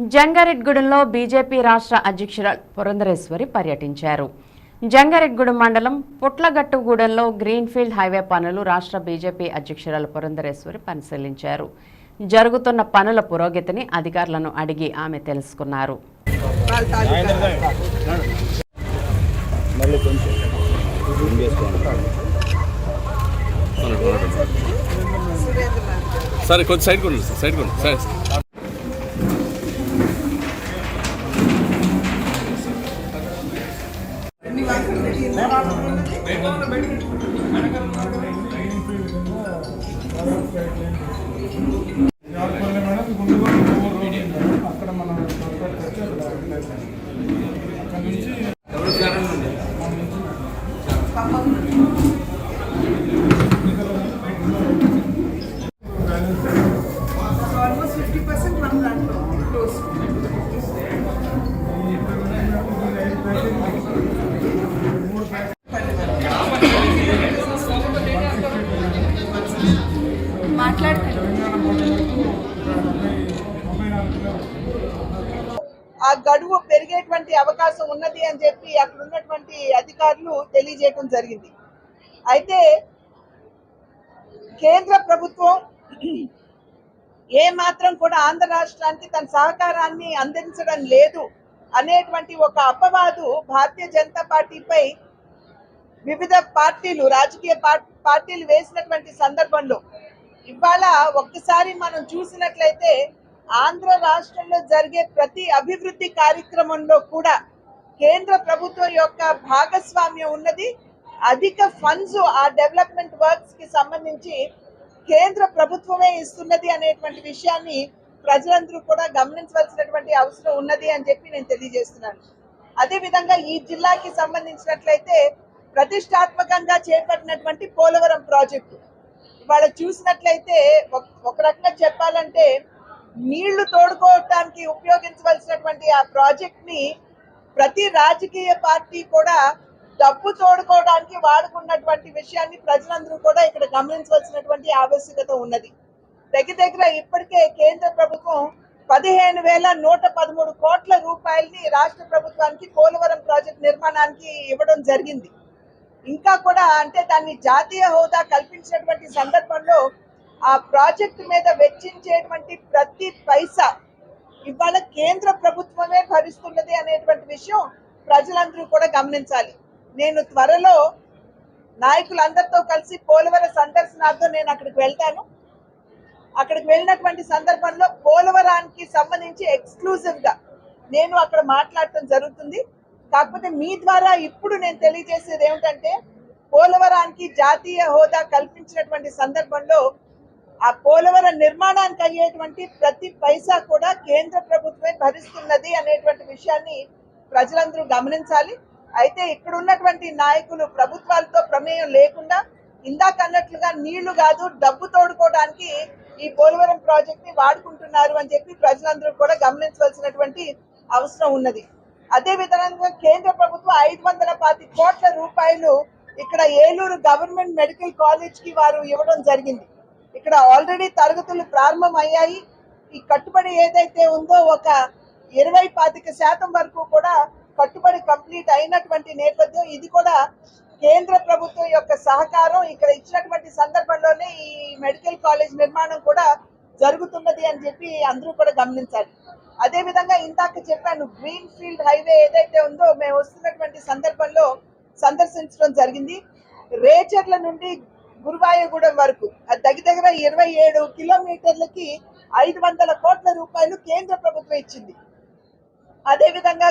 జంగారెడ్గూడెంలో BJP రాష్ట్ర అధ్యక్షురాలు పురంధరేశ్వరి పర్యటించారు. జంగారెడ్గూడెం మండలం పుట్లగట్టుగూడెంలో గ్రీన్ఫీల్డ్ హైవే పనులు రాష్ట్ర బీజేపీ అధ్యక్షురాలు పురంధరేశ్వరి పరిశీలించారు. జరుగుతున్న పనుల పురోగతిని అధికారులను అడిగి ఆమె తెలుసుకున్నారు. సరే కొంచెం సైడ్ కొండి సార్ సైడ్ కొండి సరే. అక్కడ మనం అక్కడ అక్కడ నుంచి ఆ గడువు పెరిగేటువంటి అవకాశం ఉన్నది అని చెప్పి అక్కడ ఉన్నటువంటి అధికారులు తెలియజేయడం జరిగింది. అయితే కేంద్ర ప్రభుత్వం ఏ మాత్రం కూడా ఆంధ్ర రాష్ట్రానికి తన సహకారాన్ని అందించడం లేదు అనేటువంటి ఒక అపవాదు భారతీయ జనతా పార్టీపై వివిధ పార్టీలు రాజకీయ పార్- పార్టీలు వేసినటువంటి సందర్భంలో ఇవాళ ఒక్కసారి మనం చూసినట్లయితే ఆంధ్ర రాష్ట్రంలో జరిగే ప్రతి అభివృద్ధి కార్యక్రమంలో కూడా కేంద్ర ప్రభుత్వం యొక్క భాగస్వామ్యం ఉన్నది. అధిక ఫండ్స్ ఆ డెవలప్మెంట్ వర్క్స్కి సంబంధించి కేంద్ర ప్రభుత్వమే ఇస్తున్నది అనేటువంటి విషయాన్ని ప్రజలందరూ కూడా గమనించవలసినటువంటి అవసరం ఉన్నది అని చెప్పి నేను తెలియజేస్తున్నాను. అదే విధంగా ఈ జిల్లాకి సంబంధించినట్లయితే ప్రతిష్టాత్మకంగా చేపట్టినటువంటి పోలవరం ప్రాజెక్టు. ఇవాళ చూసినట్లయితే ఒక- ఒక రకంగా చెప్పాలంటే నీళ్ళు తోడుకోవటానికి ఉపయోగించవలసినటువంటి ఆ ప్రాజెక్ట్ని ప్రతి రాజకీయ పార్టీ కూడా డబ్బు తోడుకోవడానికి వాడుకున్నటువంటి విషయాన్ని ప్రజలందరూ కూడా ఇక్కడ గమనించవలసినటువంటి ఆవశ్యకత ఉన్నది. దగ్గర దగ్గర ఇప్పటికే కేంద్ర ప్రభుత్వం పదిహేను వేల నూట పదమూడు కోట్ల రూపాయలని రాష్ట్ర ప్రభుత్వానికి పోలవరం ప్రాజెక్ట్ నిర్మాణానికి ఇవ్వడం జరిగింది. ఇంకా కూడా అంటే దాన్ని జాతీయ హోదా కల్పించినటువంటి సందర్భంలో ఆ ప్రాజెక్టు మీద వెచ్చించేటువంటి ప్రతి పైసా ఇవాళ కేంద్ర ప్రభుత్వమే భరిస్తున్నది అనేటువంటి విషయం ప్రజలందరూ కూడా గమనించాలి. నేను త్వరలో నాయకులందరితో కలిసి పోలవరం సందర్శనార్థం నేను అక్కడికి వెళ్తాను. అక్కడికి వెళ్ళినటువంటి సందర్భంలో పోలవరానికి సంబంధించి ఎక్స్క్లూజివ్గా నేను అక్కడ మాట్లాడటం జరుగుతుంది. కాకపోతే మీ ద్వారా ఇప్పుడు నేను తెలియజేసేది ఏమిటంటే పోలవరానికి జాతీయ హోదా కల్పించినటువంటి సందర్భంలో ఆ పోలవరం నిర్మాణానికి అయ్యేటువంటి ప్రతి పైసా కూడా కేంద్ర ప్రభుత్వమే భరిస్తున్నది అనేటువంటి విషయాన్ని ప్రజలందరూ గమనించాలి. అయితే ఇక్కడ ఉన్నటువంటి నాయకులు ప్రభుత్వాలతో ప్రమేయం లేకుండా ఇందాక అన్నట్లుగా నీళ్ళు కాదు డబ్బు తోడుకోవడానికి ఈ పోలవరం ప్రాజెక్ట్ని వాడుకుంటున్నారు అని చెప్పి ప్రజలందరూ కూడా గమనించవలసినటువంటి అవసరం ఉన్నది. అదే విధంగా కేంద్ర ప్రభుత్వం ఐదు వందల పాతి కోట్ల రూపాయలు ఇక్కడ ఏలూరు గవర్నమెంట్ మెడికల్ కాలేజ్కి వారు ఇవ్వడం జరిగింది. ఇక్కడ ఆల్రెడీ తరగతులు ప్రారంభం అయ్యాయి ఈ కట్టుబడి ఏదైతే ఉందో ఒక ఇరవై పాతిక శాతం వరకు కూడా కట్టుబడి కంప్లీట్ అయినటువంటి నేపథ్యం. ఇది కూడా కేంద్ర ప్రభుత్వం యొక్క సహకారం. ఇక్కడ ఇచ్చినటువంటి సందర్భంలోనే ఈ మెడికల్ కాలేజ్ నిర్మాణం కూడా జరుగుతున్నది అని చెప్పి అందరూ కూడా గమనించాలి. అదే విధంగా ఇందాక చెప్పాను గ్రీన్ ఫీల్డ్ హైవే ఏదైతే ఉందో మేము వస్తున్నటువంటి సందర్భంలో సందర్శించడం జరిగింది. రేచర్ల నుండి గురువాయగూడెం వరకు. అది దగ్గర దగ్గర ఇరవై ఏడు కిలోమీటర్లకి ఐదు వందల కోట్ల రూపాయలు కేంద్ర ప్రభుత్వం ఇచ్చింది. అదే విధంగా